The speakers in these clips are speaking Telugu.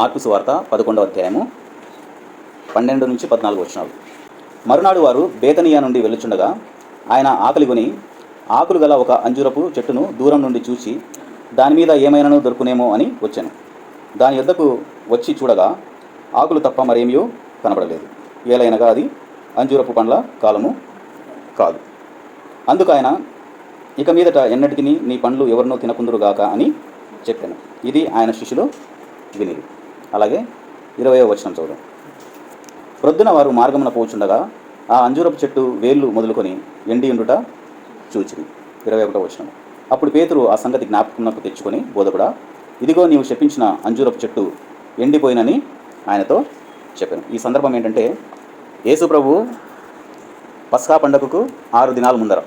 మార్పు సువార్త పదకొండవ అధ్యాయము పన్నెండు నుంచి పద్నాలుగు వచ్చినాలు మరునాడు వారు బేతనియా నుండి వెళ్ళుచుండగా ఆయన ఆకలి కొని ఆకులు గల ఒక అంజురపు చెట్టును దూరం నుండి చూసి దాని మీద ఏమైనాను దొరుకునేమో అని వచ్చాను. దాని యొద్దకు వచ్చి చూడగా ఆకులు తప్ప మరేమియో కనబడలేదు. ఏలైనగా అది అంజూరపు పండ్ల కాలము కాదు. అందుకు ఆయన ఇక మీదట ఎన్నటికి నీ పండ్లు ఎవరినో తినకుందురుగాక అని చెప్పాను. ఇది ఆయన శిష్యులు వినిది అలాగే ఇరవై వచనం చదువు ప్రొద్దున వారు మార్గమున పోచుండగా ఆ అంజూరపు చెట్టు వేళ్ళు మొదలుకొని ఎండి ఉండుట చూచిరి. ఇరవై ఒకటో వచనం. అప్పుడు పేతురు ఆ సంగతి జ్ఞాపకంకు తెచ్చుకొని బోధకుడా ఇదిగో నీవు శపించిన అంజూరపు చెట్టు ఎండిపోయినని ఆయనతో చెప్పాను. ఈ సందర్భం ఏంటంటే యేసు ప్రభు పస్కా పండుగకు ఆరు దినాల ముందర.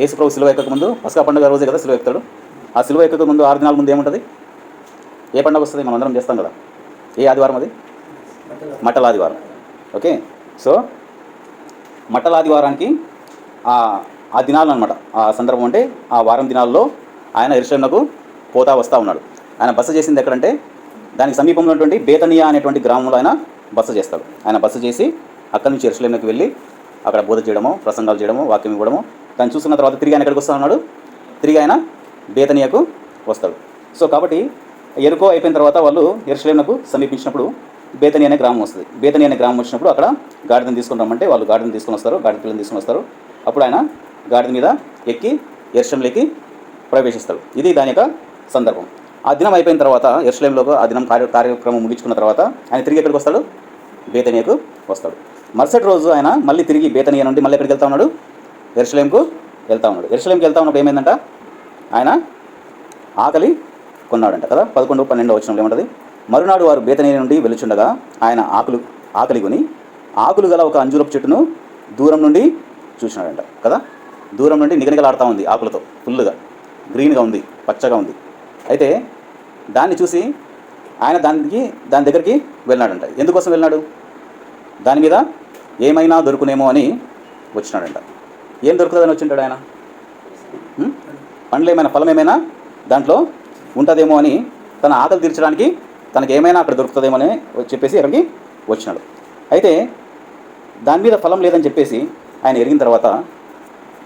యేసు ప్రభు సిలువ ఎక్కక ముందు పస్కా పండుగ రోజే కదా సిలువ ఎక్కుతాడు? ఆ సిలువ ఎక్కక ముందు ఆరు దినాల ముందు ఏముంటుంది? ఏ పండుగ వస్తుంది? మనం అందరం చేస్తాం కదా. ఏ ఆదివారం అది? మట్టల ఆదివారం ఓకే? సో మట్టల ఆదివారానికి ఆ దినాలు అనమాట ఆ సందర్భం అంటే ఆ వారం దినాల్లో ఆయన ఎరుషంలకు పోతా వస్తూ ఉన్నాడు. ఆయన బస చేసింది ఎక్కడంటే దానికి సమీపంలో ఉన్నటువంటి బేతనియా అనేటువంటి గ్రామంలో ఆయన బస చేస్తాడు. ఆయన బస చేసి అక్కడి నుంచి ఎరుసలేంలోకి వెళ్ళి అక్కడ బోధ చేయడము ప్రసంగాలు చేయడము వాక్యం ఇవ్వడము దాన్ని చూసుకున్న తర్వాత తిరిగి ఆయన ఎక్కడికి వస్తా ఉన్నాడు? తిరిగి ఆయన బేతనియాకు వస్తాడు. సో కాబట్టి ఎరుకో అయిపోయిన తర్వాత వాళ్ళు ఎరుసలేమునకు సమీపించినప్పుడు బేతని అనే గ్రామం వస్తుంది. బేతని అనే గ్రామం వచ్చినప్పుడు అక్కడ గాడిదని తీసుకుని రమ్మంటే వాళ్ళు గాడిదని తీసుకుని వస్తారు గాడిద పిల్లని తీసుకొని వస్తారు. అప్పుడు ఆయన గాడిద మీద ఎక్కి ఎర్షంలోకి ప్రవేశిస్తాడు. ఇది దాని యొక్క సందర్భం. ఆ దినం అయిపోయిన తర్వాత ఎర్షలేంలో ఆ దినం కార్య కార్యక్రమం ముగించుకున్న తర్వాత ఆయన తిరిగి ఎక్కడికి వస్తాడు? బేతనియకు వస్తాడు. మరుసటి రోజు ఆయన మళ్ళీ తిరిగి బేతనియా నుండి మళ్ళీ ఎక్కడికి వెళ్తా ఉన్నాడు? ఎరుసలేంకు వెళ్తా ఉన్నాడు. ఎరుసలేంకి వెళ్తా ఉన్నప్పుడు ఏమైందంట? ఆయన ఆకలి కొన్నాడంట కదా. పదకొండు పన్నెండు వచ్చినప్పుడు ఏమంటది? మరునాడు వారు బేతనీ నుండి వెలుచుండగా ఆయన ఆకులు ఆకలి కొని ఆకులు గల ఒక అంజూరపు చెట్టును దూరం నుండి చూసినాడంట కదా. దూరం నుండి నిగనిగలాడుతూ ఉంది ఆకులతో ఫుల్గా గ్రీన్గా ఉంది పచ్చగా ఉంది. అయితే దాన్ని చూసి ఆయన దానికి దాని దగ్గరికి వెళ్ళినాడంట. ఎందుకోసం వెళ్ళినాడు? దాని మీద ఏమైనా దొరుకునేమో అని వచ్చినాడంట. ఏం దొరుకుతుందని వచ్చింటాడు ఆయన? పండ్లు ఏమైనా ఫలం ఏమైనా దాంట్లో ఉంటుందేమో అని తన ఆకలి తీర్చడానికి తనకి ఏమైనా అక్కడ దొరుకుతుందేమో అని చెప్పేసి అక్కడికి వచ్చినాడు. అయితే దాని మీద ఫలం లేదని చెప్పేసి ఆయన ఎరిగిన తర్వాత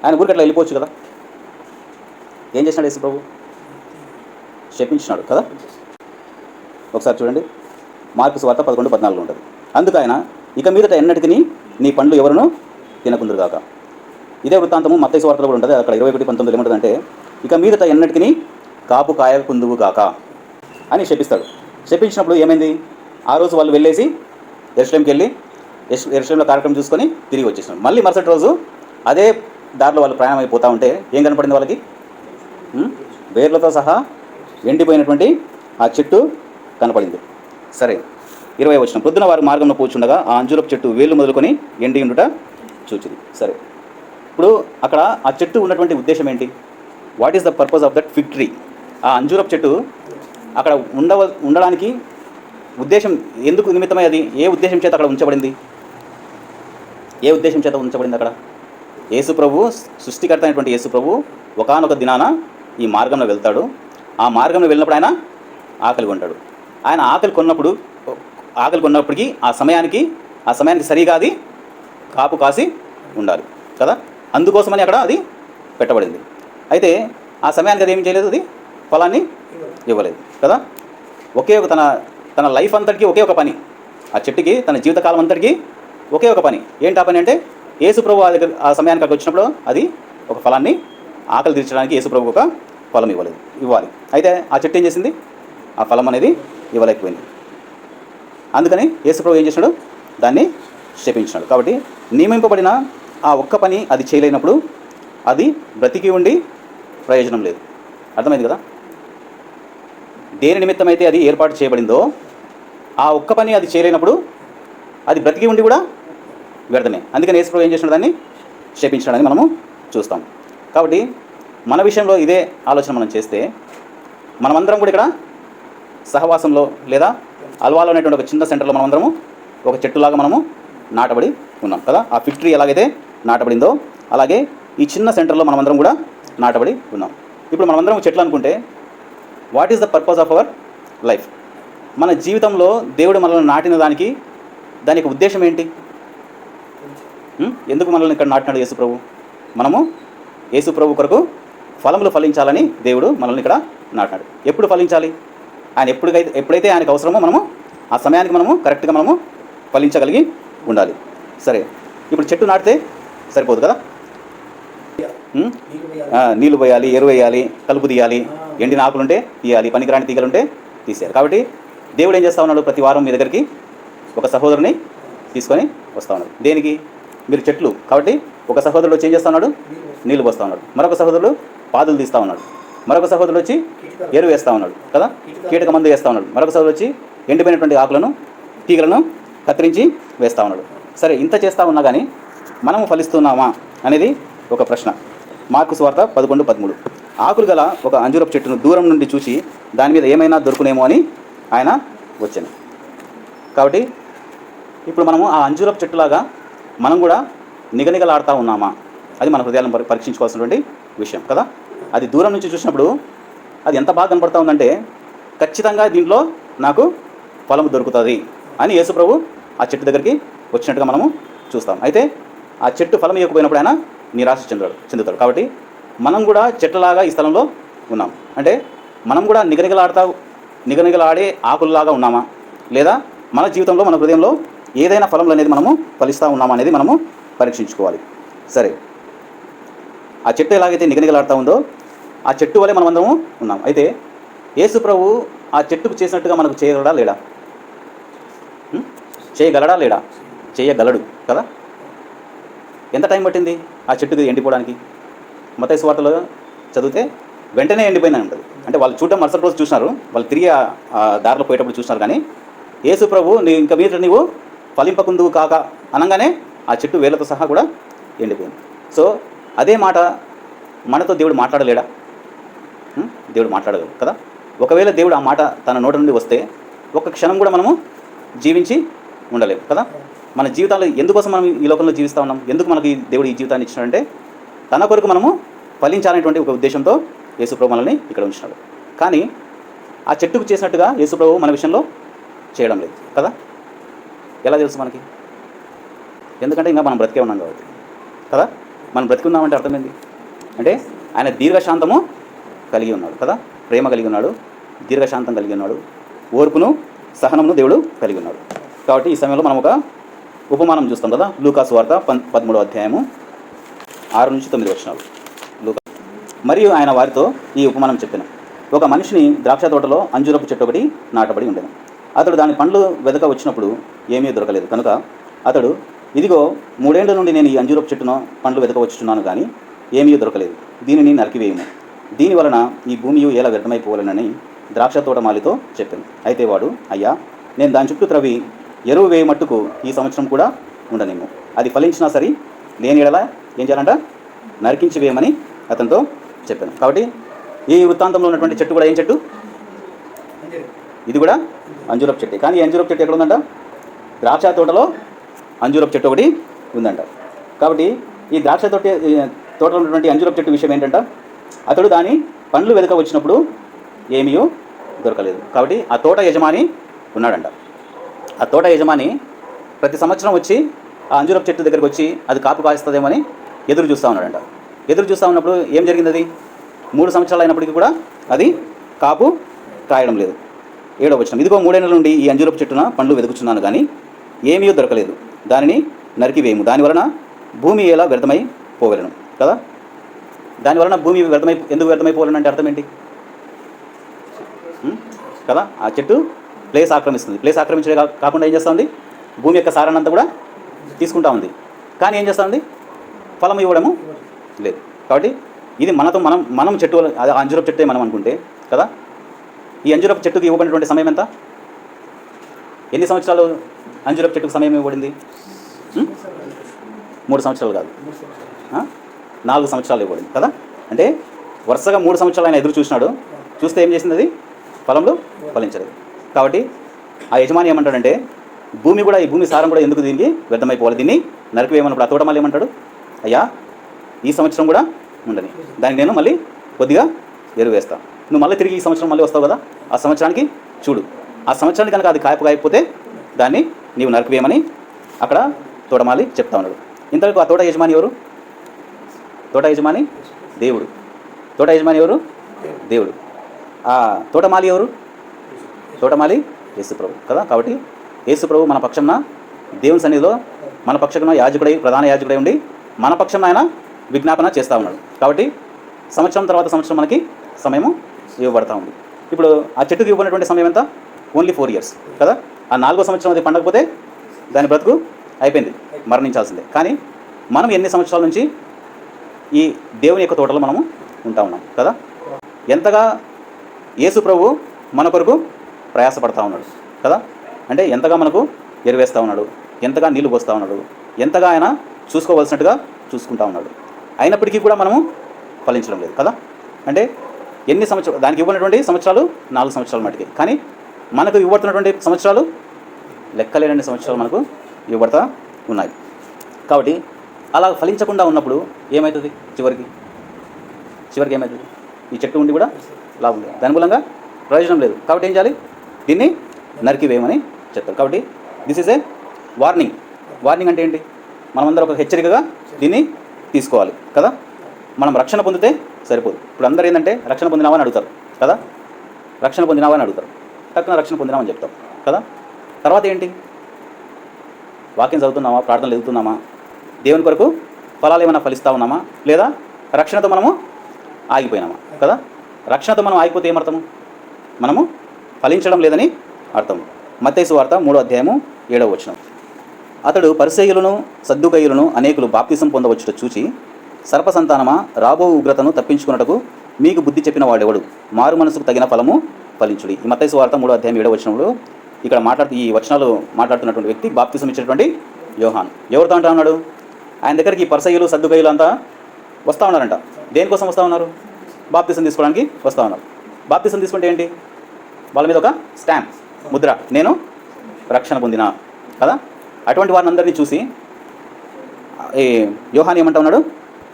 ఆయన ఊరికి అట్లా వెళ్ళిపోవచ్చు కదా. ఏం చేసినాడు యేసు ప్రభు? శపించినాడు కదా. ఒకసారి చూడండి. మార్పు వార్త పదకొండు పద్నాలుగు ఉంటుంది. అందుకు ఆయన ఇక మీదట ఎన్నటికి నీ పండ్లు ఎవరును తినకుందురుగాక ఇదే వృత్తాంతము మత్తైసు వార్తలు కూడా ఉంటుంది. అక్కడ ఇరవై ఒకటి పంతొమ్మిది ఏముంటుందంటే ఇక మీదట ఎన్నటికి కాపు కాయ కుందువు కాక అని శపిస్తాడు. శపించినప్పుడు ఏమైంది? ఆ రోజు వాళ్ళు వెళ్ళేసి ఎరుసలేంకి వెళ్ళి ఎస్ ఎరుసలేంలో కార్యక్రమం చూసుకొని తిరిగి వచ్చేసినాడు మళ్ళీ మరుసటి రోజు అదే దారిలో వాళ్ళు ప్రయాణం అయిపోతూ ఉంటే ఏం కనపడింది వాళ్ళకి? వేర్లతో సహా ఎండిపోయినటువంటి ఆ చెట్టు కనపడింది. సరే ఇరవై వచ్చిన పొద్దున వారు మార్గంలో కూర్చుండగా ఆ అంజూరపు చెట్టు వేలు మొదలుకొని ఎండి ఉండుట చూచింది సరే ఇప్పుడు అక్కడ ఆ చెట్టు ఉన్నటువంటి ఉద్దేశం ఏంటి? What is the purpose of that fig tree ఆ అంజూరపు చెట్టు అక్కడ ఉండవ ఉండడానికి ఉద్దేశం ఎందుకు నిమిత్తమై అది? ఏ ఉద్దేశం చేత అక్కడ ఉంచబడింది? ఏ ఉద్దేశం చేత ఉంచబడింది అక్కడ? యేసు ప్రభు సృష్టికర్త అయినటువంటి యేసు ప్రభు ఒకానొక దినాన ఈ మార్గంలో వెళ్తాడు. ఆ మార్గంలో వెళ్ళినప్పుడు ఆయన ఆకలి కొంటాడు. ఆయన ఆకలి కొన్నప్పుడు ఆకలి కొన్నప్పటికీ ఆ సమయానికి ఆ సమయానికి సరిగా అది కాపు కాసి ఉండాలి కదా? అందుకోసమని అక్కడ అది పెట్టబడింది. అయితే ఆ సమయానికి అది ఏం చేయలేదు అది? ఫలాన్ని ఇవ్వలేదు కదా? ఒకే ఒక తన తన లైఫ్ అంతటికి ఒకే ఒక పని. ఆ చెట్టుకి తన జీవితకాలం అంతటికి ఒకే ఒక పని. ఏంటి ఆ పని అంటే యేసుప్రభు ఆ దగ్గర ఆ సమయానికి అక్కడికి వచ్చినప్పుడు అది ఒక ఫలాన్ని ఆకలి తీర్చడానికి యేసుప్రభు ఒక ఫలం ఇవ్వలేదు ఇవ్వాలి. అయితే ఆ చెట్టు ఏం చేసింది? ఆ ఫలం అనేది ఇవ్వలేకపోయింది. అందుకని యేసుప్రభు ఏం చేసినాడు? దాన్ని శపించినాడు. కాబట్టి నియమింపబడిన ఆ ఒక్క పని అది చేయలేనప్పుడు అది బ్రతికి ఉండి ప్రయోజనం లేదు. అర్థమైంది కదా? దేని నిమిత్తమైతే అది ఏర్పాటు చేయబడిందో ఆ ఒక్క పని అది చేయలేనప్పుడు అది బ్రతికి ఉండి కూడా వ్యర్థమే. అందుకని యేసుప్రభు ఏం చేసిన దాన్ని? శపించినాడని మనము చూస్తాం. కాబట్టి మన విషయంలో ఇదే ఆలోచన మనం చేస్తే మనమందరం కూడా ఇక్కడ సహవాసంలో లేదా అల్వాలో అనేటువంటి ఒక చిన్న సెంటర్లో మనమందరము ఒక చెట్టులాగా మనము నాటబడి ఉన్నాం కదా? ఆ ఫిక్టరీ ఎలాగైతే నాటబడిందో అలాగే ఈ చిన్న సెంటర్లో మనమందరం కూడా నాటబడి ఉన్నాం. ఇప్పుడు మనమందరం చెట్లు అనుకుంటే what is the purpose of our life? మన జీవితంలో దేవుడు మనల్ని నాటిన దానికి దానికి ఉద్దేశం ఏంటి? ఎందుకు మనల్ని ఇక్కడ నాటినాడు యేసు ప్రభు మనము యేసు ప్రభు కొరకు ఫలములు ఫలించాలని దేవుడు మనల్ని ఇక్కడ నాటినాడు. ఎప్పుడు ఫలించాలి? ఆయన ఎప్పుడైతే ఎప్పుడైతే ఆయనకు అవసరమో మనము ఆ సమయానికి మనము కరెక్ట్గా మనము ఫలించగలిగి ఉండాలి. సరే ఇప్పుడు చెట్టు నాటితే సరిపోదు కదా? నీళ్ళు పోయాలి ఎరువు వేయాలి కలుపు తీయాలి ఎండిన ఆకులుంటే తీయాలి పనికిరాని తీగలుంటే తీసేయాలి. కాబట్టి దేవుడు ఏం చేస్తా ఉన్నాడు? ప్రతి వారం మీ దగ్గరికి ఒక సహోదరుని తీసుకొని వస్తా ఉన్నాడు. దేనికి? మీరు చెట్లు. కాబట్టి ఒక సహోదరుడు వచ్చి ఏం చేస్తా ఉన్నాడు? నీళ్ళు పోస్తా ఉన్నాడు. మరొక సహోదరుడు పాదులు తీస్తా ఉన్నాడు. మరొక సహోదరుడు వచ్చి ఎరువు వేస్తా ఉన్నాడు కదా? కీటక మందు వేస్తా ఉన్నాడు. మరొక సహోదరుడు వచ్చి ఎండిపోయినటువంటి ఆకులను తీగలను కత్తిరించి వేస్తా ఉన్నాడు. సరే ఇంత చేస్తా ఉన్నా కానీ మనము ఫలిస్తున్నామా అనేది ఒక ప్రశ్న. మార్కు స్వార్త పదకొండు పదమూడు. ఆకులు గల ఒక అంజురపు చెట్టును దూరం నుండి చూసి దాని మీద ఏమైనా దొరుకునేమో అని ఆయన వచ్చాను. కాబట్టి ఇప్పుడు మనము ఆ అంజూరపు చెట్టులాగా మనం కూడా నిగనిగలాడుతూ ఉన్నామా? అది మన హృదయాలను పరీక్షించుకోవాల్సినటువంటి విషయం కదా? అది దూరం నుంచి చూసినప్పుడు అది ఎంత బాగా కనపడతా ఉందంటే ఖచ్చితంగా దీంట్లో నాకు ఫలం దొరుకుతుంది అని యేసుప్రభు ఆ చెట్టు దగ్గరికి వచ్చినట్టుగా మనము చూస్తాం. అయితే ఆ చెట్టు ఫలం ఇవ్వకపోయినప్పుడు ఆయన నిరాశ చెందాడు చెందుతాడు కాబట్టి మనం కూడా చెట్లలాగా ఈ స్థలంలో ఉన్నాం. అంటే మనం కూడా నిగనిగలాడతా నిగనిగలాడే ఆకుల్లాగా ఉన్నామా? లేదా మన జీవితంలో మన హృదయంలో ఏదైనా ఫలములు అనేది మనము ఫలిస్తూ ఉన్నామా అనేది మనము పరీక్షించుకోవాలి. సరే. ఆ చెట్టు ఎలాగైతే నిగనిగలాడుతూ ఉందో ఆ చెట్టు వలె మనం అందరము ఉన్నాం. అయితే యేసు ప్రభు ఆ చెట్టుకు చేసినట్టుగా మనకు చేయగలడా లేడా చేయగలడా లేడా చేయగలడు కదా? ఎంత టైం పట్టింది ఆ చెట్టుకి ఎండిపోవడానికి? మత వార్తలో చదివితే వెంటనే ఎండిపోయిందని ఉంటుంది. అంటే వాళ్ళు చూడడం మరుసటి రోజు చూసినారు. వాళ్ళు తిరిగి ఆ- దారిలో పోయేటప్పుడు చూసినారు కానీ యేసు ప్రభు నీ ఇంకా మీద నీవు ఫలింపకుందువు కాక అనగానే ఆ చెట్టు వేలతో సహా కూడా ఎండిపోయింది. సో అదే మాట మనతో దేవుడు మాట్లాడలేడా? దేవుడు మాట్లాడగలడు కదా? ఒకవేళ దేవుడు ఆ మాట తన నోట నుండి వస్తే ఒక్క క్షణం కూడా మనము జీవించి ఉండలేము కదా? మన జీవితాలు ఎందుకోసం మనం ఈ లోకంలో జీవిస్తూ ఉన్నాం? ఎందుకు మనకి దేవుడు ఈ జీవితాన్ని ఇచ్చినాడంటే తన కొరకు మనము ఫలించాలనేటువంటి ఒక ఉద్దేశంతో యేసుప్రభు మనల్ని ఇక్కడ ఉంచినాడు. కానీ ఆ చెట్టుకు చేసినట్టుగా యేసుప్రభు మన విషయంలో చేయడం లేదు కదా? ఎలా తెలుసు మనకి? ఎందుకంటే ఇంకా మనం బ్రతికే ఉన్నాం కాబట్టి కదా? మనం బ్రతికున్నామంటే అర్థమైంది. అంటే ఆయన దీర్ఘశాంతము కలిగి ఉన్నాడు కదా? ప్రేమ కలిగి ఉన్నాడు దీర్ఘశాంతం కలిగి ఉన్నాడు ఓర్పును సహనమును దేవుడు కలిగి ఉన్నాడు. కాబట్టి ఈ సమయంలో మనం ఒక ఉపమానం చూస్తాం కదా లూకాస్ వార్త పన్ పదమూడవ అధ్యాయము ఆరు నుంచి తొమ్మిది వచ్చినాలు లూకా మరియు ఆయన వారితో ఈ ఉపమానం చెప్పాను. ఒక మనిషిని ద్రాక్ష తోటలో అంజురపు చెట్టు ఒకటి నాటబడి ఉండేది అతడు దాని పండ్లు వెదక వచ్చినప్పుడు ఏమీ దొరకలేదు. కనుక అతడు ఇదిగో మూడేళ్ళ నుండి నేను ఈ అంజురపు చెట్టును పండ్లు వెదక వచ్చుచున్నాను కానీ ఏమీ దొరకలేదు. దీనిని నరికివేయము. దీని వలన ఈ భూమి ఎలా వ్యర్థమైపోవాలనని ద్రాక్ష తోట మాలితో చెప్పాను. అయితే వాడు అయ్యా నేను దాని చుట్టూ త్రవి ఎరువు వేయ మట్టుకు ఈ సంవత్సరం కూడా ఉండనేమో అది ఫలించినా సరే లేని ఎడల ఏం చేయాలంట? నరికించి వేయమని అతనితో చెప్పాను. కాబట్టి ఈ వృత్తాంతంలో ఉన్నటువంటి చెట్టు కూడా ఏం చెట్టు? ఇది కూడా అంజూరపు చెట్టు. కానీ అంజూరపు చెట్టు ఎక్కడ ఉందంట? ద్రాక్ష తోటలో అంజూరపు చెట్టు ఒకటి ఉందంట. కాబట్టి ఈ ద్రాక్ష తోట తోటలో ఉన్నటువంటి అంజూరపు చెట్టు విషయం ఏంటంట? అతడు దాని పండ్లు వెనుక వచ్చినప్పుడు ఏమీ దొరకలేదు. కాబట్టి ఆ తోట యజమాని ఉన్నాడంట. ఆ తోట యజమాని ప్రతి సంవత్సరం వచ్చి ఆ అంజూరపు చెట్టు దగ్గరికి వచ్చి అది కాపు కాస్తుందేమని ఎదురు చూస్తూ ఉన్నాడంట. ఎదురు చూస్తూ ఉన్నప్పుడు ఏం జరిగింది అది మూడు సంవత్సరాలు అయినప్పటికీ కూడా అది కాపు కాయడం లేదు. ఏడో వచ్చిన ఇదిగో మూడేళ్ళ నుండి ఈ అంజూరపు చెట్టున పండ్లు వెతుకుచున్నాను కానీ ఏమీ దొరకలేదు. దానిని నరికివేయము దాని వలన భూమి ఎలా వ్యర్థమై పోగలను కదా? దాని వలన భూమి వ్యర్థమై ఎందుకు వ్యర్థమైపోవాలని అంటే అర్థం ఏంటి? కదా? ఆ చెట్టు ప్లేస్ ఆక్రమిస్తుంది. ప్లేస్ ఆక్రమించే కాకుండా ఏం చేస్తుంది భూమి యొక్క సారాన్నంతా కూడా తీసుకుంటా ఉంది. కానీ ఏం చేస్తుంది ఫలం ఇవ్వడము లేదు. కాబట్టి ఇది మనతో మనం మనం చెట్టు అది అంజురపు చెట్టే మనం అనుకుంటే కదా? ఈ అంజురపు చెట్టుకి ఇవ్వబడినటువంటి సమయం ఎంత? ఎన్ని సంవత్సరాలు అంజురపు చెట్టుకు సమయం ఇవ్వబడింది? మూడు సంవత్సరాలు కాదు. నాలుగు సంవత్సరాలు ఇవ్వబడింది కదా? అంటే వరుసగా మూడు సంవత్సరాలు ఆయన ఎదురు చూసినాడు. చూస్తే ఏం చేసింది అది? ఫలంలో ఫలించలేదు. కాబట్టి ఆ యజమాని ఏమంటాడంటే భూమి కూడా ఈ భూమి సారం కూడా ఎందుకు దీనికి వ్యర్థమైపోవాలి? దీన్ని నరికివేయమన్నప్పుడు ఆ తోట మళ్ళీ ఏమంటాడు? అయ్యా ఈ సంవత్సరం కూడా ఉండని. దానికి నేను మళ్ళీ కొద్దిగా ఎరువు వేస్తాను నువ్వు మళ్ళీ తిరిగి ఈ సంవత్సరం మళ్ళీ వస్తావు కదా? ఆ సంవత్సరానికి చూడు. ఆ సంవత్సరానికి కనుక అది కాయపు కాయకపోతే దాన్ని నీవు నరికివేయమని అక్కడ తోటమాలి చెప్తా ఉన్నాడు. ఇంతవరకు ఆ తోట యజమాని ఎవరు? తోట యజమాని దేవుడు. తోట యజమాని ఎవరు? దేవుడు. ఆ తోటమాలి ఎవరు? తోటమాలి యేసుప్రభు. కదా? కాబట్టి యేసుప్రభు మన పక్షంన దేవుని సన్నిధిలో మన పక్షంలో యాజకుడై ప్రధాన యాజకుడై ఉండి మన పక్షం ఆయన విజ్ఞాపన చేస్తూ ఉన్నాడు. కాబట్టి సంవత్సరం తర్వాత సంవత్సరం మనకి సమయము ఇవ్వబడతా ఉంది. ఇప్పుడు ఆ చెట్టుకి ఇవ్వనటువంటి సమయం ఎంత? Only four years. కదా? ఆ నాలుగో సంవత్సరం అది పండకపోతే దాని బ్రతుకు అయిపోయింది మరణించాల్సిందే. కానీ మనం ఎన్ని సంవత్సరాల నుంచి ఈ దేవుని యొక్క తోటలో మనము ఉంటా ఉన్నాం కదా? ఎంతగా యేసు ప్రభు మన కొరకు ప్రయాసపడతా ఉన్నాడు కదా? అంటే ఎంతగా మనకు ఎరువేస్తూ ఉన్నాడు ఎంతగా నీళ్ళు పోస్తూ ఉన్నాడు ఎంతగా ఆయన చూసుకోవలసినట్టుగా చూసుకుంటా ఉన్నాడు. అయినప్పటికీ కూడా మనము ఫలించడం లేదు కదా? అంటే ఎన్ని సంవత్సరాలు దానికి ఇవ్వనటువంటి సంవత్సరాలు నాలుగు సంవత్సరాల మటుకి కానీ మనకు ఇవ్వబడుతున్నటువంటి సంవత్సరాలు లెక్కలేనన్ని సంవత్సరాలు మనకు ఇవ్వబడతా ఉన్నాయి. కాబట్టి అలా ఫలించకుండా ఉన్నప్పుడు ఏమవుతుంది చివరికి? చివరికి ఏమవుతుంది ఈ చెట్టు ఉండి కూడా లాభం లేదు. దాని మూలంగా ప్రయోజనం లేదు. కాబట్టి ఏం చేయాలి? దీన్ని నరికివేయమని చెప్తారు. కాబట్టి this is a warning warning అంటే ఏంటి? మనమందరం ఒక హెచ్చరికగా దీన్ని తీసుకోవాలి కదా? మనం రక్షణ పొందితే సరిపోదు. ఇప్పుడు అందరూ ఏంటంటే రక్షణ పొందినావని అడుగుతారు కదా? రక్షణ పొందినావా అని అడుగుతారు. తక్కువ రక్షణ పొందినామని చెప్తాం కదా? తర్వాత ఏంటి? వాక్యం చదువుతున్నామా? ప్రార్థనలు ఎదుగుతున్నామా? దేవుని కొరకు ఫలాలు ఏమైనా ఫలిస్తూ ఉన్నామా? లేదా రక్షణతో మనము ఆగిపోయినామా కదా? రక్షణతో మనం ఆగిపోతే ఏమర్థము మనము ఫలించడం లేదని అర్థం. మత్తైసు వార్త మూడో అధ్యాయము ఏడవ వచనం. అతడు పరిసేయులను సద్దుకయ్యులను అనేకులు బాప్తిసం పొందవచ్చుట చూచి సర్పసంతానమా రాబో ఉగ్రతను తప్పించుకున్నటకు మీకు బుద్ధి చెప్పిన వాడెవడు? మారు మనసుకు తగిన ఫలము ఫలించుడి. ఈ మత్తైసు వార్త మూడో అధ్యాయం ఏడవ వచనంలో ఇక్కడ మాట్లాడుతూ ఈ వచనాలు మాట్లాడుతున్నటువంటి వ్యక్తి బాప్తిసం ఇచ్చినటువంటి యోహాన్. ఎవరితో అంటా ఉన్నాడు? ఆయన దగ్గరికి ఈ సద్దుకయ్యులు అంతా వస్తూ ఉన్నారంట. దేనికోసం వస్తూ ఉన్నారు? బాప్తిసం తీసుకోవడానికి వస్తూ ఉన్నారు. బాప్తిసం తీసుకుంటే ఏంటి? వాళ్ళ మీద ఒక స్టాంప్ ముద్ర. నేను రక్షణ పొందిన కదా? అటువంటి వారిని అందరినీ చూసి ఈ యోహాన్ ఏమంటా ఉన్నాడు?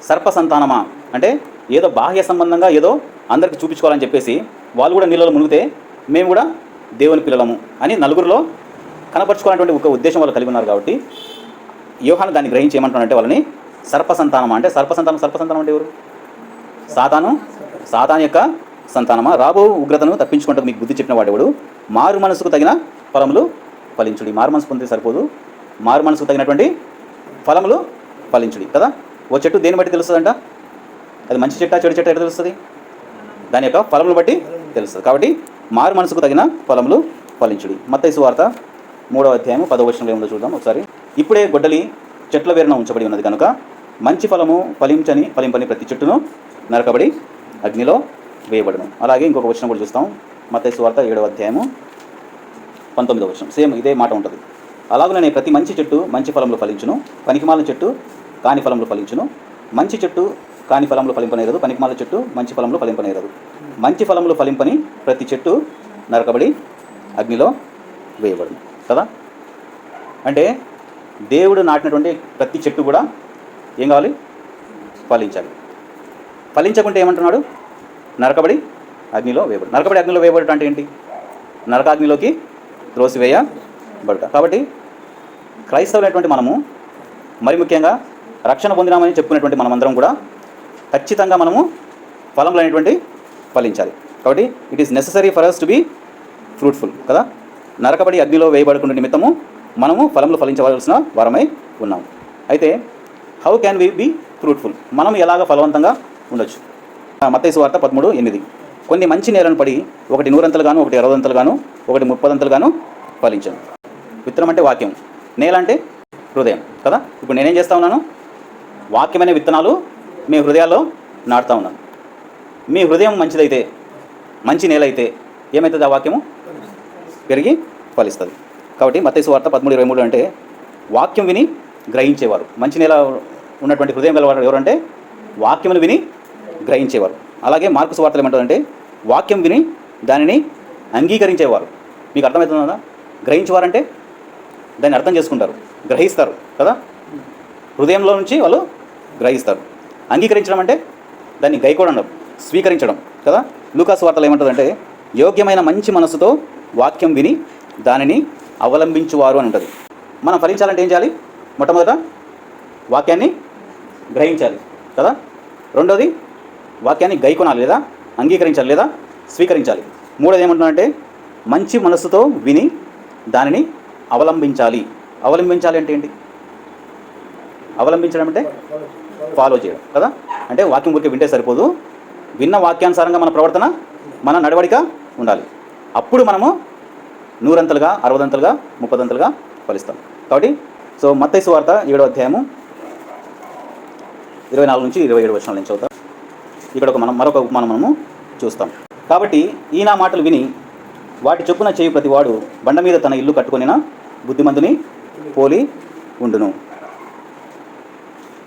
సర్ప సంతానమా అంటే ఏదో బాహ్య సంబంధంగా ఏదో అందరికి చూపించుకోవాలని చెప్పేసి వాళ్ళు కూడా నీళ్ళలో మునిగితే మేము కూడా దేవుని పిల్లలము అని నలుగురిలో కనపరుచుకోవాలనేటువంటి ఒక ఉద్దేశం వాళ్ళు కలిగి ఉన్నారు కాబట్టి యోహాను దాన్ని గ్రహించి ఏమంటున్నాడంటే వాళ్ళని సర్పసంతానమా? అంటే సర్ప సంతానం సర్ప సంతానం అంటే ఎవరు? సాతాను. సాతాన్ యొక్క సంతానమా? రాబో ఉగ్రతను తప్పించుకుంటూ మీకు బుద్ధి చెప్పిన వాడేవాడు? మారు మనసుకు తగిన ఫలములు ఫలించుడి. మారు మనసు పొందితే సరిపోదు. మారు మనసుకు తగినటువంటి ఫలములు ఫలించుడి. కదా? ఓ చెట్టు దేని బట్టి తెలుస్తుందంట? అది మంచి చెట్ట చెడు చెట్ట ఎట్లా తెలుస్తుంది? దాని యొక్క ఫలములు బట్టి తెలుస్తుంది. కాబట్టి మారు మనసుకు తగిన ఫలములు ఫలించుడి. మత్తైసు వార్త మూడవ అధ్యాయం పదవ వచనంలో ఏముందో చూద్దాం ఒకసారి. ఇప్పుడే గొడ్డలి చెట్ల వేరున ఉంచబడి ఉన్నది కనుక మంచి ఫలము ఫలించని ఫలింపని ప్రతి చెట్టును నరకబడి అగ్నిలో వేయబడను. అలాగే ఇంకొక వచనం కూడా చూస్తాం. మతేసు వార్త ఏడవ అధ్యాయము పంతొమ్మిదవ వచనం. సేమ్ ఇదే మాట ఉంటుంది. అలాగనే ప్రతి మంచి చెట్టు మంచి ఫలంలో ఫలించును పనికిమాల చెట్టు కాని ఫలంలో ఫలించును. మంచి చెట్టు కాని ఫలంలో ఫలింపనేరదు పనికిమాల చెట్టు మంచి ఫలంలో ఫలింపనేరదు. మంచి ఫలములు ఫలింపని ప్రతి చెట్టు నరకబడి అగ్నిలో వేయబడును. కదా? అంటే దేవుడు నాటినటువంటి ప్రతి చెట్టు కూడా ఏం కావాలి? ఫలించాలి. ఫలించకుంటే ఏమంటున్నాడు? నరకబడి అగ్నిలో వేయబడు నరకబడి అగ్నిలో వేయబడటం అంటే ఏంటి? నరకాగ్నిలోకి త్రోసివేయబడట. కాబట్టి క్రైస్తవులైనటువంటి మనము మరి ముఖ్యంగా రక్షణ పొందినామని చెప్పుకునేటువంటి మనమందరం కూడా ఖచ్చితంగా మనము ఫలములైనటువంటి ఫలించాలి. కాబట్టి it is necessary for us to be fruitful కదా? నరకబడి అగ్నిలో వేయబడుకునే నిమిత్తము మనము ఫలములు ఫలించవలసిన వరమై ఉన్నాము. అయితే how can we be fruitful మనం ఎలాగ ఫలవంతంగా ఉండొచ్చు? మత్తైసు వార్త పదమూడు ఎనిమిది. కొన్ని మంచి నేలను పడి ఒకటి నూరంతలుగాను ఒకటి అరవదంతలుగాను ఒకటి ముప్పదంతలుగాను ఫలించను. విత్తనం అంటే వాక్యం. నేల అంటే హృదయం కదా? ఇప్పుడు నేనేం చేస్తా ఉన్నాను? వాక్యమైన విత్తనాలు మీ హృదయాల్లో నాటుతా ఉన్నాను. మీ హృదయం మంచిదైతే మంచి నేల అయితే ఏమవుతుంది ఆ వాక్యము? పెరిగి ఫలిస్తుంది. కాబట్టి మత్తైసు వార్త పదమూడు ఇరవై మూడు అంటే వాక్యం విని గ్రహించేవారు. మంచి నేల ఉన్నటువంటి హృదయం గలవారు ఎవరంటే వాక్యమును విని గ్రహించేవారు. అలాగే మార్కు వార్తలు ఏమంటారంటే వాక్యం విని దానిని అంగీకరించేవారు. మీకు అర్థమవుతుందా? గ్రహించేవారంటే దాన్ని అర్థం చేసుకుంటారు. గ్రహిస్తారు కదా? హృదయంలో నుంచి వాళ్ళు గ్రహిస్తారు. అంగీకరించడం అంటే దాన్ని గైకోవడం స్వీకరించడం కదా? లూకాస్ వార్తలు ఏమంటుందంటే యోగ్యమైన మంచి మనసుతో వాక్యం విని దానిని అవలంబించువారు అని ఉంటుంది. మనం ఫలించాలంటే ఏం చేయాలి? మొట్టమొదట వాక్యాన్ని గ్రహించాలి కదా? రెండోది వాక్యాన్ని గైకొనాలి లేదా? అంగీకరించాలి లేదా? స్వీకరించాలి. మూడోది ఏమంటున్నానంటే మంచి మనస్సుతో విని దానిని అవలంబించాలి. అవలంబించాలి అంటే ఏంటి? అవలంబించడం అంటే ఫాలో చేయడం కదా? అంటే వాక్యం గురికి వింటే సరిపోదు. విన్న వాక్యానుసారంగా మన ప్రవర్తన మన నడవడిక ఉండాలి. అప్పుడు మనము నూరంతలుగా అరవదంతలుగా ముప్పదంతలుగా ఫలిస్తాం. కాబట్టి సో మత్తైసు వార్త ఏడో అధ్యాయము ఇరవై నాలుగు నుంచి ఇరవై ఏడు వచనాల నుంచి చదువుతాం. ఇక్కడ ఒక మనం మరొక ఉపమానం మనము చూస్తాం. కాబట్టి ఈయన మాటలు విని వాటి చొప్పున చేయి ప్రతివాడు బండ మీద తన ఇల్లు కట్టుకొనిన బుద్ధిమంతుని పోలి ఉండును.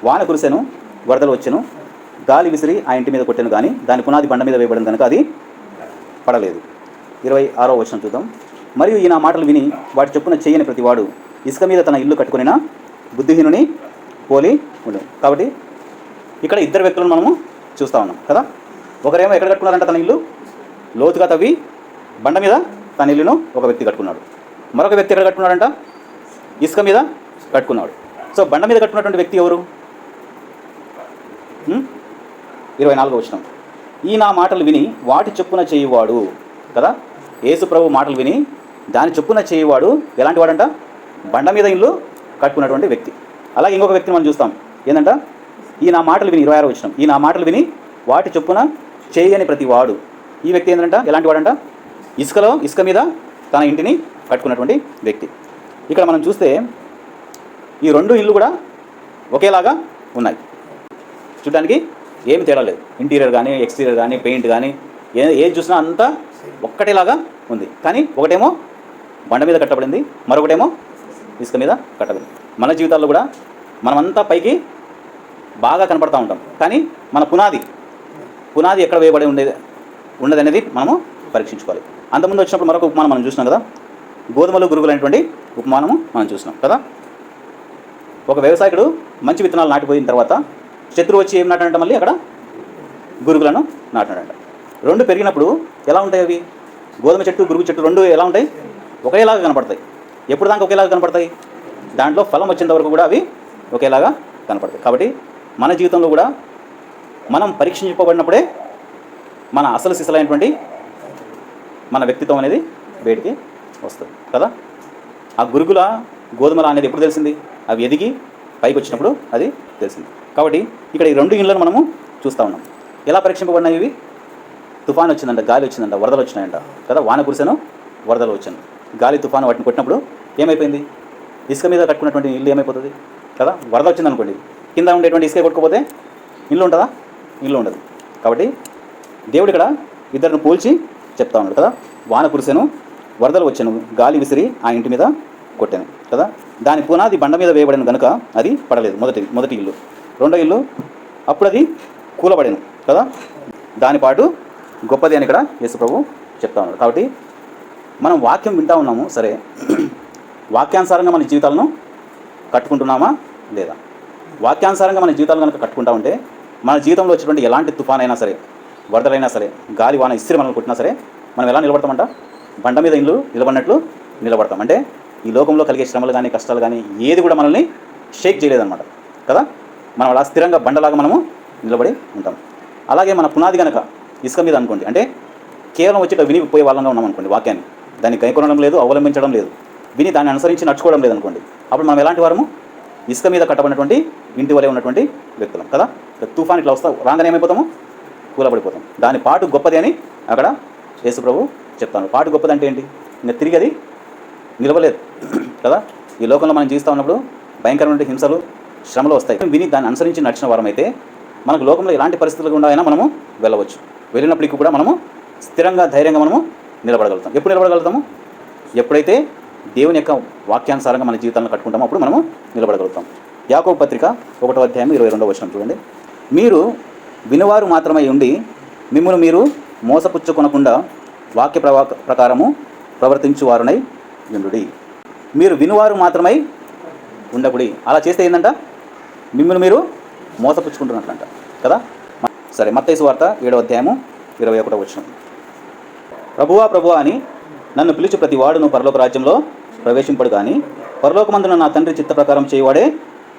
వాన కురిసెను వరదలు వచ్చెను గాలి విసిరి ఆ ఇంటి మీద కొట్టాను కానీ దాని పునాది బండ మీద వేయబడిన కనుక అది పడలేదు. ఇరవై ఆరో వచనం చూద్దాం. మరియు ఈయన మాటలు విని వాటి చొప్పున చేయని ప్రతివాడు ఇసుక మీద తన ఇల్లు కట్టుకొనిన బుద్ధిహీనుని పోలి ఉండు. కాబట్టి ఇక్కడ ఇద్దరు వ్యక్తులను మనము చూస్తూ ఉన్నాం కదా? ఒకరేమో ఎక్కడ కట్టుకున్నారంట తన ఇల్లు? లోతుగా తవ్వి బండ మీద తన ఇల్లును ఒక వ్యక్తి కట్టుకున్నాడు. మరొక వ్యక్తి ఎక్కడ కట్టుకున్నాడంట? ఇసుక మీద కట్టుకున్నాడు. సో బండ మీద కట్టుకున్నటువంటి వ్యక్తి ఎవరు? ఇరవై నాలుగో వచ్చినాం ఈ నా మాటలు విని వాటి చొప్పున చేయువాడు కదా? యేసు ప్రభు మాటలు విని దాని చొప్పున చేయువాడు ఎలాంటి వాడంట? బండ మీద ఇల్లు కట్టుకున్నటువంటి వ్యక్తి. అలాగే ఇంకొక వ్యక్తిని మనం చూస్తాం. ఏంటంటే ఈ నా మాటలు విని ఇరవై ఆరు వచ్చిన ఈ నా మాటలు విని వాటి చొప్పున చేయని ప్రతి వాడు ఈ వ్యక్తి ఏంటంట ఎలాంటి వాడంట? ఇసుకలో ఇసుక మీద తన ఇంటిని కట్టుకున్నటువంటి వ్యక్తి. ఇక్కడ మనం చూస్తే ఈ రెండు ఇల్లు కూడా ఒకేలాగా ఉన్నాయి. చూడడానికి ఏమి తేడా లేదు. ఇంటీరియర్ కానీ ఎక్స్టీరియర్ కానీ పెయింట్ కానీ ఏ ఏది చూసినా అంతా ఒక్కటేలాగా ఉంది. కానీ ఒకటేమో బండ మీద కట్టబడింది. మరొకటేమో ఇసుక మీద కట్టబడింది. మన జీవితాల్లో కూడా మనమంతా పైకి బాగా కనపడతా ఉంటాం. కానీ మన పునాది పునాది ఎక్కడ వేయబడి ఉండేది ఉండదనేది మనము పరీక్షించుకోవాలి. అంతకుముందు వచ్చినప్పుడు మరొక ఉపమానం మనం చూసినాం కదా? గోధుమలు గురుగులు అనేటువంటి ఉపమానము మనం చూసినాం కదా? ఒక వ్యవసాయకుడు మంచి విత్తనాలు నాటిపోయిన తర్వాత శత్రువు వచ్చి ఏం నాటాడంట మళ్ళీ అక్కడ? గురుగులను నాటాడంట రెండు పెరిగినప్పుడు ఎలా ఉంటాయి అవి? గోధుమ చెట్టు గురుగు చెట్టు రెండు ఎలా ఉంటాయి? ఒకేలాగా కనపడతాయి. ఎప్పుడు దాకా ఒకేలాగా కనపడతాయి? దాంట్లో ఫలం వచ్చేంత వరకు కూడా అవి ఒకేలాగా కనపడతాయి. కాబట్టి మన జీవితంలో కూడా మనం పరీక్షించబడినప్పుడే మన అసలు సిసలైనటువంటి మన వ్యక్తిత్వం అనేది బయటికి వస్తుంది కదా? ఆ గురుగుల గోధుమల అనేది ఎప్పుడు తెలిసింది? అవి ఎదిగి పైకి వచ్చినప్పుడు అది తెలిసింది. కాబట్టి ఇక్కడ ఈ రెండు ఇండ్లను మనము చూస్తూ ఉన్నాం. ఎలా పరీక్షింపబడినాయి ఇవి? తుఫాన్ వచ్చిందంట గాలి వచ్చిందంట వరదలు వచ్చినాయంట కదా? వాన కురిసెను వరదలు వచ్చాను గాలి తుఫాను వాటిని కొట్టినప్పుడు ఏమైపోయింది? ఇసుక మీద కట్టుకున్నటువంటి ఇల్లు ఏమైపోతుంది కదా? వరద వచ్చింది అనుకోండి కింద ఉండేటువంటి ఇసుక కొట్టుకోపోతే ఇల్లు ఉంటుందా? ఇల్లు ఉండదు. కాబట్టి దేవుడు ఇక్కడ ఇద్దరిని పోల్చి చెప్తా ఉన్నాడు కదా? వాన కురిసెను వరదలు వచ్చాను గాలి విసిరి ఆ ఇంటి మీద కొట్టాను కదా? దాని పునాది బండ మీద వేయబడిన కనుక అది పడలేదు మొదటి మొదటి ఇల్లు. రెండో ఇల్లు అప్పుడు అది కూలబడాను కదా? దాని పాటు గొప్పది అని ఇక్కడ యేసుప్రభు చెప్తా ఉన్నాడు. కాబట్టి మనం వాక్యం వింటా ఉన్నాము సరే. వాక్యానుసారంగా మన జీవితాలను కట్టుకుంటున్నామా? లేదా? వాక్యానుసారంగా మన జీవితాలు కనుక కట్టుకుంటా ఉంటే మన జీవితంలో వచ్చినటువంటి ఎలాంటి తుఫాన్ అయినా సరే వరదలైనా సరే గాలి వాన ఇస్త్రీ మనల్ని కొట్టినా సరే మనం ఎలా నిలబడతామంట? బండ మీద ఇల్లు నిలబడినట్లు నిలబడతాం. అంటే ఈ లోకంలో కలిగే శ్రమలు కానీ కష్టాలు కానీ ఏది కూడా మనల్ని షేక్ చేయలేదన్నమాట. కదా? మనం అలా స్థిరంగా బండలాగా మనము నిలబడి ఉంటాం. అలాగే మన పునాది కనుక ఇసుక మీద అనుకోండి అంటే కేవలం వచ్చి విని పోయే వాళ్ళంగా ఉన్నాం అనుకోండి వాక్యాన్ని. దాన్ని కైకొనడం లేదు అవలంబించడం లేదు. విని దాన్ని అనుసరించి నడుచుకోవడం లేదు అనుకోండి. అప్పుడు మనం ఎలాంటి వారము? ఇసుక మీద కట్టబడినటువంటి ఇంటి వలె ఉన్నటువంటి వ్యక్తులం కదా? తుఫాన్ ఇట్లా వస్తా రాగానే ఏమైపోతాము? కూలబడిపోతాం. దాని పాటు గొప్పది అని అక్కడ యేసుప్రభు చెప్తాను. పాటు గొప్పది అంటే ఏంటి? ఇంకా తిరిగి అది నిలవలేదు కదా? ఈ లోకంలో మనం జీవిస్తూ ఉన్నప్పుడు భయంకరమైన హింసలు శ్రమలు వస్తాయి. విని దాన్ని అనుసరించి నడిచిన వారం అయితే మనకు లోకంలో ఎలాంటి పరిస్థితులు గుండా మనము వెళ్ళవచ్చు. వెళ్ళినప్పటికీ కూడా మనము స్థిరంగా ధైర్యంగా మనము నిలబడగలుగుతాం. ఎప్పుడు నిలబడగలుగుతాము? ఎప్పుడైతే దేవుని యొక్క వాక్యానుసారంగా మన జీవితాలను కట్టుకుంటాం అప్పుడు మనము నిలబడగలుగుతాం. యాకో పత్రిక ఒకటో అధ్యాయం ఇరవై రెండో వచనం చూడండి. మీరు వినువారు మాత్రమై ఉండి మిమ్మల్ని మీరు మోసపుచ్చుకొనకుండా వాక్య ప్రవా ప్రకారము ప్రవర్తించువారునై ఉండుడి. మీరు వినువారు మాత్రమై ఉండకుడి. అలా చేస్తే ఏంటంట మిమ్మల్ని మీరు మోసపుచ్చుకుంటున్నట్లంట. కదా? సరే మత్తైసు వార్త ఏడవ అధ్యాయము ఇరవై ఒకటో వచ్చిన ప్రభువా ప్రభువా అని నన్ను పిలిచి ప్రతి వాడును పరలోక రాజ్యంలో ప్రవేశింపడు కానీ పరలోకమందున నా తండ్రి చిత్త ప్రకారం చేయవాడే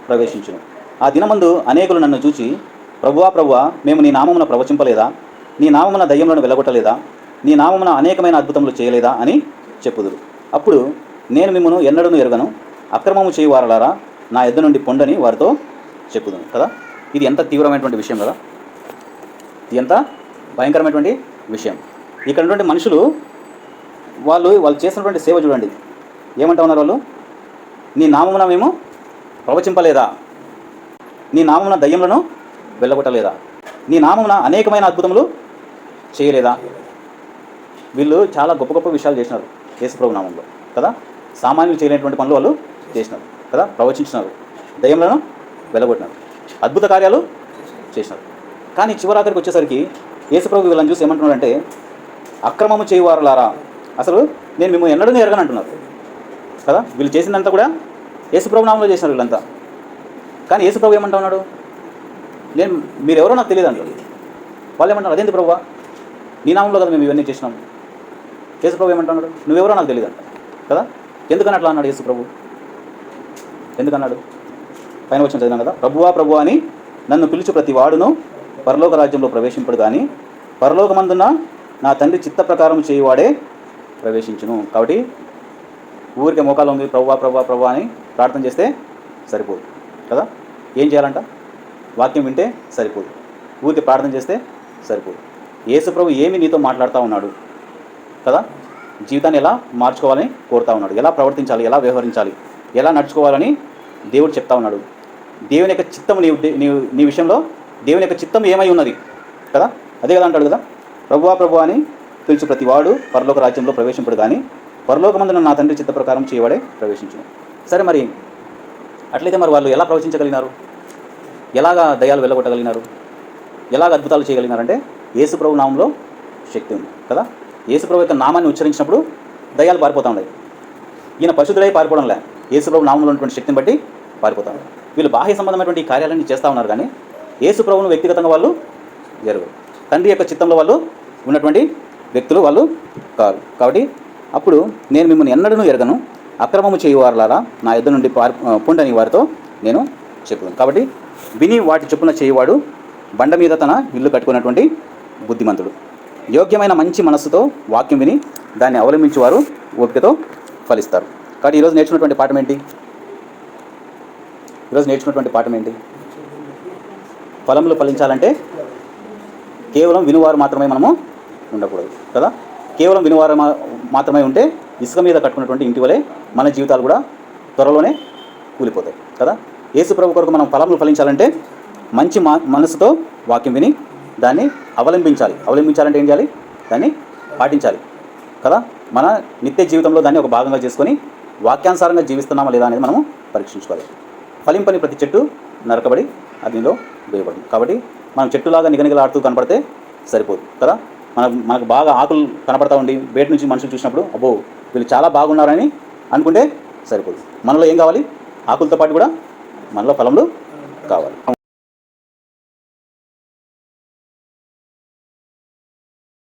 ప్రవేశించును. ఆ దినమందు అనేకులు నన్ను చూచి ప్రభువా ప్రభువా మేము నీ నామమున ప్రవచింపలేదా? నీ నామమున దయ్యములను వెలగొట్టలేదా? నీ నామమున అనేకమైన అద్భుతములు చేయలేదా? అని చెప్పుదురు. అప్పుడు నేను మిమ్మను ఎన్నడను ఎరగను. అక్రమము చేయువారలారా నా ఎద్దు నుండి పొండని వారితో చెప్పుదును. కదా? ఇది ఎంత తీవ్రమైనటువంటి విషయం కదా? ఇది ఎంత భయంకరమైనటువంటి విషయం. ఇక్కడ మనుషులు వాళ్ళు వాళ్ళు చేసినటువంటి సేవ చూడండి. ఏమంటా ఉన్నారు వాళ్ళు? నీ నామమున మేము ప్రవచింపలేదా? నీ నామమున దయ్యములను వెళ్ళగొట్టలేదా? నీ నామమున అనేకమైన అద్భుతములు చేయలేదా? వీళ్ళు చాలా గొప్ప గొప్ప విషయాలు చేసినారు యేసుప్రభు నామంలో కదా? సామాన్యులు చేయలేనటువంటి పనులు వాళ్ళు చేసినారు కదా? ప్రవచించినారు దయ్యములను వెళ్ళగొట్టినారు అద్భుత కార్యాలు చేసినారు. కానీ చివరాఖరికి వచ్చేసరికి యేసుప్రభు వీళ్ళని చూసి ఏమంటున్నాడంటే అక్రమము చేయువారులారా అసలు నేను మిమ్మల్ని ఎన్నడూ ఎరగను అంటున్నారు కదా? వీళ్ళు చేసిందంతా కూడా యేసుప్రభు నామంలో చేసినారు వీళ్ళంతా. కానీ యేసుప్రభు ఏమంటా ఉన్నాడు? నేను మీరెవరో నాకు తెలియదు అంటారు వాళ్ళు ఏమంటారు అదేంటి ప్రభు? నీ నామంలో కదా మేము ఇవన్నీ చేసినాము యేసుప్రభు ఏమంటున్నాడు నువ్వెవరో నాకు తెలియదు అంట. కదా? ఎందుకని అట్లా అన్నాడు యేసుప్రభు? ఎందుకన్నాడు? పైన వచ్చిన చదివాను కదా? ప్రభువా ప్రభు అని నన్ను పిలిచి ప్రతి వాడును పరలోక రాజ్యంలో ప్రవేశింపడు కానీ పరలోకమందున నా తండ్రి చిత్త ప్రకారం చేయువాడే ప్రవేశించును. కాబట్టి ఊరికే మోకాలు ఉంది ప్రవ్వా ప్రవ్వా ప్రభువా అని ప్రార్థన చేస్తే సరిపోదు. కదా? ఏం చేయాలంట? వాక్యం వింటే సరిపోదు. ఊరికి ప్రార్థన చేస్తే సరిపోదు. యేసుప్రభు ఏమి నీతో మాట్లాడుతూ ఉన్నాడు? కదా? జీవితాన్ని ఎలా మార్చుకోవాలని కోరుతా ఉన్నాడు? ఎలా ప్రవర్తించాలి? ఎలా వ్యవహరించాలి? ఎలా నడుచుకోవాలని దేవుడు చెప్తా ఉన్నాడు? దేవుని యొక్క చిత్తం నీ నీ నీ విషయంలో దేవుని యొక్క చిత్తం ఏమై ఉన్నది? కదా? అదే కదా అంటాడు కదా? ప్రభువా ప్రభు అని పిలిచి ప్రతివాడు పరలోక రాజ్యంలో ప్రవేశింపడు కానీ పరలోకమందున నా తండ్రి చిత్త ప్రకారం చేయవాడే ప్రవేశించు సరే మరి అట్లయితే మరి వాళ్ళు ఎలా ప్రవచించగలిగినారు? ఎలాగా దయాలు వెళ్ళగొట్టగలిగినారు? ఎలాగ అద్భుతాలు చేయగలిగినారంటే యేసుప్రభు నామంలో శక్తి ఉంది కదా? యేసుప్రభు యొక్క నామాన్ని ఉచ్చరించినప్పుడు దయాలు పారిపోతూ ఉన్నాయి. ఈయన పరిశుద్ధులై పారిపోవడం లే. యేసుప్రభు నామంలో ఉన్నటువంటి శక్తిని బట్టి పారిపోతా ఉన్నారు వీళ్ళు బాహ్య సంబంధమైనటువంటి ఈ కార్యాలన్నీ చేస్తూ ఉన్నారు కానీ యేసుప్రభును వ్యక్తిగతంగా వాళ్ళు జరగరు తండ్రి యొక్క చిత్తంలో వాళ్ళు ఉన్నటువంటి వ్యక్తులు వాళ్ళు కారు. కాబట్టి అప్పుడు నేను మిమ్మల్ని ఎన్నడూ ఎరగను. అక్రమము చేయువారులారా నా యుద్ధ నుండి పార్ పొండని వారితో నేను చెప్పాను. కాబట్టి విని వాటి చొప్పున చేయువాడు బండ మీద తన ఇల్లు కట్టుకున్నటువంటి బుద్ధిమంతుడు. యోగ్యమైన మంచి మనస్సుతో వాక్యం విని దాన్ని అవలంబించేవారు ఓపికతో ఫలిస్తారు. కాబట్టి ఈరోజు నేర్చుకున్నటువంటి పాఠం ఏంటి? ఈరోజు నేర్చుకున్నటువంటి పాఠం ఏంటి? ఫలములు ఫలించాలంటే కేవలం వినువారు మాత్రమే మనము ఉండకూడదు కదా? కేవలం వినివారం మాత్రమే ఉంటే ఇసుక మీద కట్టుకున్నటువంటి ఇంటి వలె మన జీవితాలు కూడా త్వరలోనే కూలిపోతాయి కదా? యేసు ప్రభు కొరకు మనం ఫలములు ఫలించాలంటే మంచి మా మనసుతో వాక్యం విని దాన్ని అవలంబించాలి. అవలంబించాలంటే ఏం చేయాలి? దాన్ని పాటించాలి కదా? మన నిత్య జీవితంలో దాన్ని ఒక భాగంగా చేసుకొని వాక్యానుసారంగా జీవిస్తున్నామా లేదా అనేది మనము పరీక్షించుకోవాలి. ఫలింపని ప్రతి చెట్టు నరకబడి అగ్నిలో వేయబడింది కాబట్టి మనం చెట్టులాగా నిగనిగలాడుతూ కనపడితే సరిపోదు కదా? మన మనకు బాగా ఆకులు కనపడతా ఉండి బయట నుంచి మనుషులు చూసినప్పుడు అబ్బో వీళ్ళు చాలా బాగున్నారని అనుకుంటే సరిపోదు. మనలో ఏం కావాలి? ఆకులతో పాటు కూడా మనలో ఫలములు కావాలి.